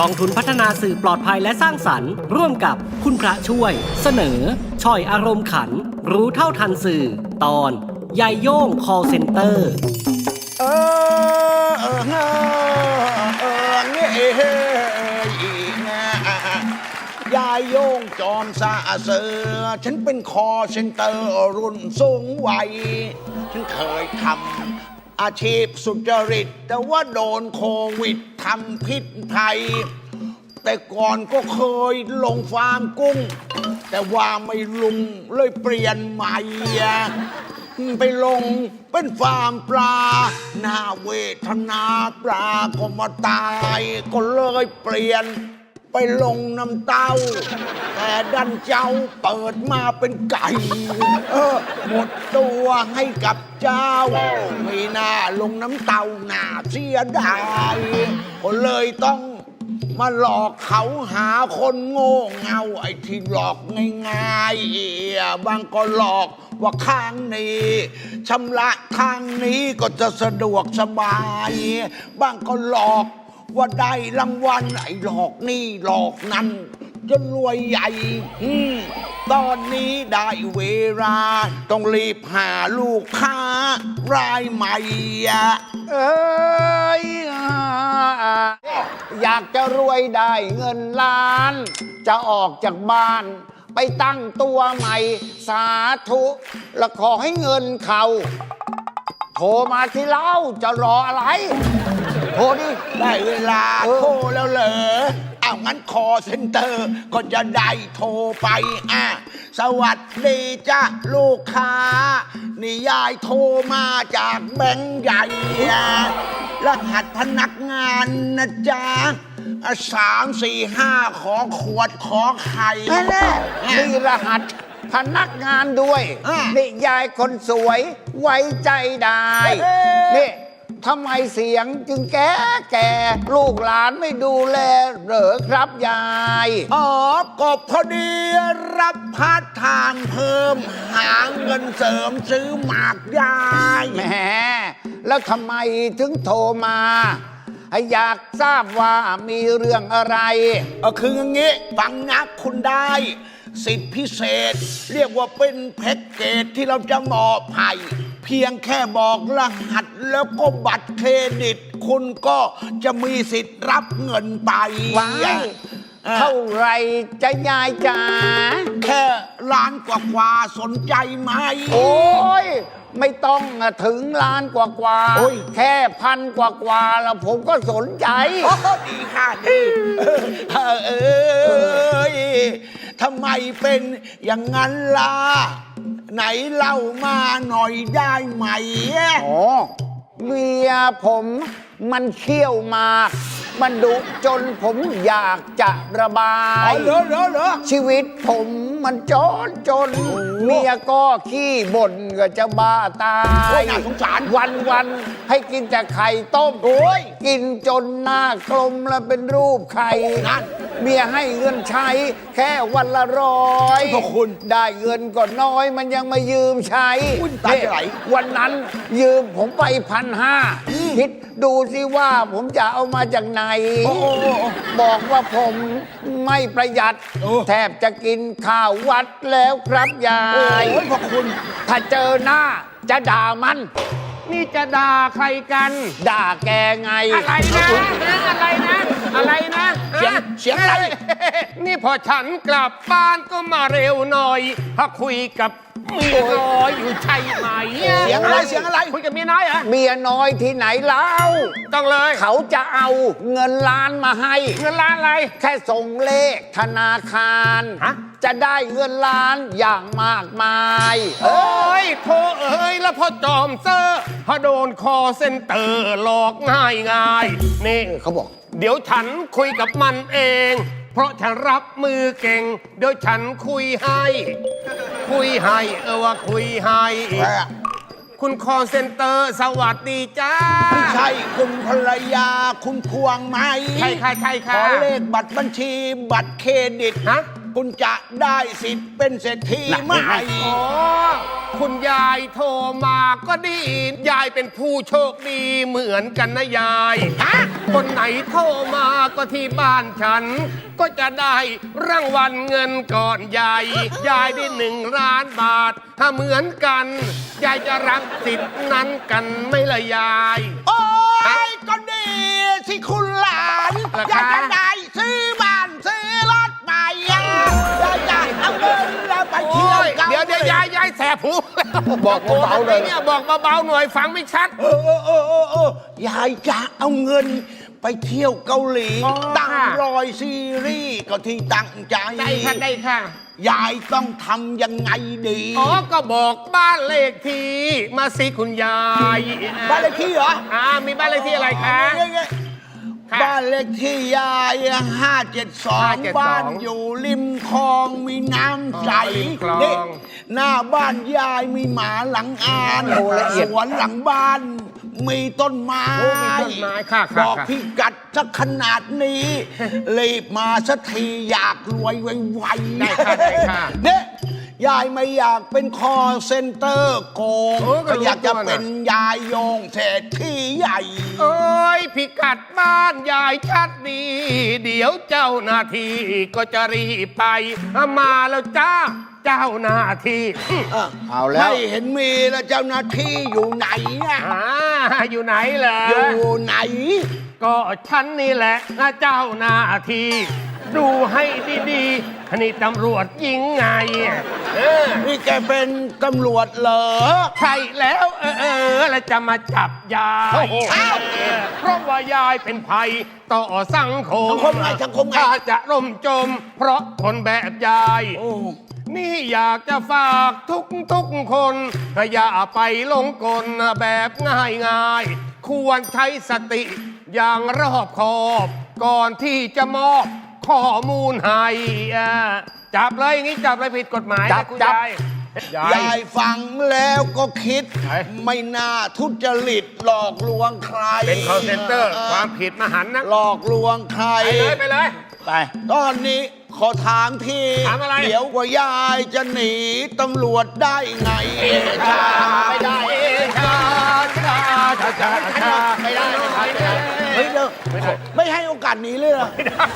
กองทุนพัฒนาสื่อปลอดภัยและสร้างสรรค์ ร่วมกับคุณพระช่วย เสนอ ช่อยอารมณ์ขัน รู้เท่าทันสื่อ ตอนยายโย่ง call center เออเออเออเออเงี้ยเฮ้ยนะยายโยงจอมซาเสือ ฉันเป็นคอเซ็นเตอร์รุ่นสูงวัย ฉันเคยทำ อาชีพสุจริต แต่ว่าโดนโควิดทำพิษภัย แต่ก่อนก็เคยลงฟาร์มกุ้ง แต่ว่าไม่ลุงเลยเปลี่ยนใหม่อะไปลงเป็นฟาร์มปลาหน้าเวทนาปลาก็มาตาย ก็เลยเปลี่ยน ไปลงน้ำเต้า แต่ดันเจ้าเปิดมาเป็นไก่ เออ หมดตัวให้กับเจ้า ไม่น่าลงน้ำเต้าหนาเสียดายก็เลยต้องมาหลอกเขาหาคนโง่เงา ไอ้ที่หลอกง่ายๆบางก็หลอกว่าข้างนี้ชำระข้างนี้ก็จะสะดวกสบาย บางก็หลอก ว่าได้รางวัลไอ้หลอกนี่หลอกนั่นจนรวยใหญ่อืมตอนนี้ได้เวลา ต้องรีบหาลูกค้ารายใหม่อะเอ้ยอยากจะรวยได้เงินล้าน จะออกจากบ้าน ไปตั้งตัวใหม่ สาธุและขอให้เงินเขาโทรมาที่เล่าจะรออะไร โทรดิได้เวลาเออโทรแล้วเหรอเอางั้นคอเซ็นเตอร์ ก็จะได้โทรไปอะสวัสดีจ้ะลูกค้า นี่ยายโทรมาจากแบงค์ใหญ่อะรหัสพนักงานนะจ๊ะอะสามสี่ห้าขอขวดขอไข่แน่ๆมีรหัสพนักงานด้วยอะนี่ยายคนสวยไว้ใจได้เอ๊ะนี่ ทำไมเสียงจึงแก่แก่ลูกหลานไม่ดูแลเหรอครับยาย อ๋อก็พอดีรับพาร์ทไทม์เพิ่ม หาเงินเสริมซื้อหมากยายแหมแล้วทำไมถึงโทรมา อยากทราบว่ามีเรื่องอะไรก็คืออย่างงี้ฟังนะคุณได้ สิทธิพิเศษ เรียกว่าเป็นแพ็กเกจที่เราจะมอบให้ เพียงแค่บอกรหัสแล้วก็บัตรเครดิต คุณก็จะมีสิทธิ์รับเงินไปว้ายอะเท่าไหรจะยายจ๋า แค่ล้านกว่าๆสนใจไหม โอ้ย ไม่ต้องถึงล้านกว่ากว่าๆโอ้ย แค่พันกว่ากว่าๆแล้วผมก็สนใจ โอ้ดีค่ะดีเออเอยทำไมเป็นอย่างนั้นล่ะ ไหนเล่ามาหน่อยได้ไหมอ๋อเมียผมมันเขี้ยวหมาก มันดุจนผมอยากจะระบาอ๋อย เหรอเหรอเหรอ ชีวิตผมมันจนจน เมียก็ขี้บ่นก็จะบ้าตาโอ้ยย น่าสงสารวันวันๆให้กินแต่ไข่ต้มโอ้ย กินจนหน้ากลมแล้วเป็นรูปไข่นั่น เมียให้เงินใช้ แค่วันละร้อยพระคุณ ได้เงินก็น้อยมันยังมายืมใช้อุ้ยตายจะไหลวันนั้นยืมผมไปพันห้าคิดดูสิว่าผมจะเอามาจากไหนโอ้โอ้โอ้บอกว่าผมไม่ประหยัด โอ้ แทบจะกินข้าววัดแล้วครับยาโอ้ยยพระคุณ ถ้าเจอหน้าจะด่ามัน นี่จะด่าใครกัน ด่าแกไงอะไรนะนะอะไรนะอะไรนะ เสียงอะไร นี่พอฉันกลับบ้านก็มาเร็วหน่อย ถ้าคุยกับ มียน้อยอยู่ใช่ไหมเสียงอะไรเสียงอะไรคุยกับเมียน้อยเหรอเมียน้อยที่ไหนเล่าต้องเลย เขาจะเอาเงินล้านมาให้ เงินล้านอะไร แค่ส่งเลขธนาคาร ฮะ จะได้เงินล้านอย่างมากมาย โอ้ยโทเอ้ยแล้วพอจอมเซอร์พอโดนคอเซ็นเตอร์หลอกง่ายง่ายๆนี่เขาบอก เดี๋ยวฉันคุยกับมันเอง เพราะฉันรับมือเก่งเดี๋ยวฉันคุยให้ คุยให้ เออว่าคุยให้คุณคอเซ็นเตอร์สวัสดีจ้า ไม่ใช่คุณภรรยาคุณควงไหมใช่ค่ะใช่ขค่ะ อเลขบัตรบัญชีบัตรเครดิตฮะ คุณจะได้สิทธิ์เป็นเศรษฐีไหมอ๋อ คุณยายโทรมาก็ดี ยายเป็นผู้โชคดีเหมือนกันนะยาย คนไหนโทรมาก็ที่บ้านฉัน ก็จะได้รางวัลเงินก่อนใหญ่ยายได้หนึ่งล้านบาท ถ้าเหมือนกัน ยายจะรับสิทธิ์นั้นกันไหม่ละยาย โอ้ยก็ดีสิคุณหลานเหรออยากคะจะได้ซื้อบ้านซื้อรถใหม่อะอยากจะเอาเงินแล้วไปเที่ยวโอ้ยกันเดี๋ยวเดี๋ยวยายยายแสบหูบอกเบาๆเลยเนี่ยบอกเบาๆหน่อยฟังไม่ชัด เออเออเออเออเออยายจะเอาเงิน ไปเที่ยวเกาหลี อ๋อตั้งค่ะ รอยซีรีส์ก็ที่ตั้งใจได้ค่ะได้ค่ะ ยายต้องทำยังไงดีอ๋อ ก็บอกบ้านเลขที่ มาสิคุณยายบ้านเลขที่เหรออ่ามีบ้านเลขที่อะไรคะนี่ไงค่ะบ้านเลขที่ยายห้าเจ็ดสอง572บ้านอยู่ริมคลองมีน้ำใสอ๋อริมคลอง นี่หน้าบ้านยายมีหมาหลังอานโอ้ละเอียด สวนหลังบ้าน มีต้นไม้โอ้มีต้นไม้ค่ะค่ะบอกค่ะพี่กัดสักขนาดนี้ รีบมาสักทีอยากรวยไวๆได้ค่ะได้ค่ะ เนี่ยยายไม่อยากเป็นคอเซ็นเตอร์โกงโอ้ก็ก็รู้อยากจะตัวน่ะ เป็นยายโยงเศรษฐีใหญ่โอ้ยพิกัดบ้านยายชัดดี เดี๋ยวเจ้าหน้าที่ก็จะรีบไป มาแล้วจ้า เจ้าหน้าที่เอาแล้ว ไม่เห็นมีแล้วเจ้าหน้าที่อยู่ไหนอะอ่าอยู่ไหนเหรออยู่ไหน ก็ฉันนี่แหละนะเจ้าหน้าที่ดูให้ดีๆนี่ตำรวจยิงไงเออนี่แกเป็นตำรวจเหรอ ใช่แล้วเออเออแล้วจะมาจับยายโอ้โหอ้าวเออเพราะว่ายายเป็นภัยต่อสังคมสังคมไงสังคมไง ถ้าจะร่มจม เพราะคนแบบยาย โอ้ นี่อยากจะฝากทุกทุกๆคนอย่าไปหลงกลแบบง่ายง่ายๆควรใช้สติอย่างรอบคอบ ก่อนที่จะมอบข้อมูลให้อ่าจับเลยอย่างนี้จับเลยผิดกฎหมายจับนะคุณจับ ยายยาย ยายฟังแล้วก็คิด ไหน ไม่น่าทุจริตหลอกลวงใครเป็น call center ความผิดมหันต์นะหลอกลวงใคร ไปเลยไปเลย ไป ตอนนี้ ขอถามทีถามอะไร เดี๋ยวว่ายายจะหนีตำรวจได้ไงเอชาไม่ได้เอชาชาชาชาชาไม่ได้ไม่ได้เฮ้ยเดี๋ยวไม่ให้โอกาสหนีเลยเหรอ ไม่ได้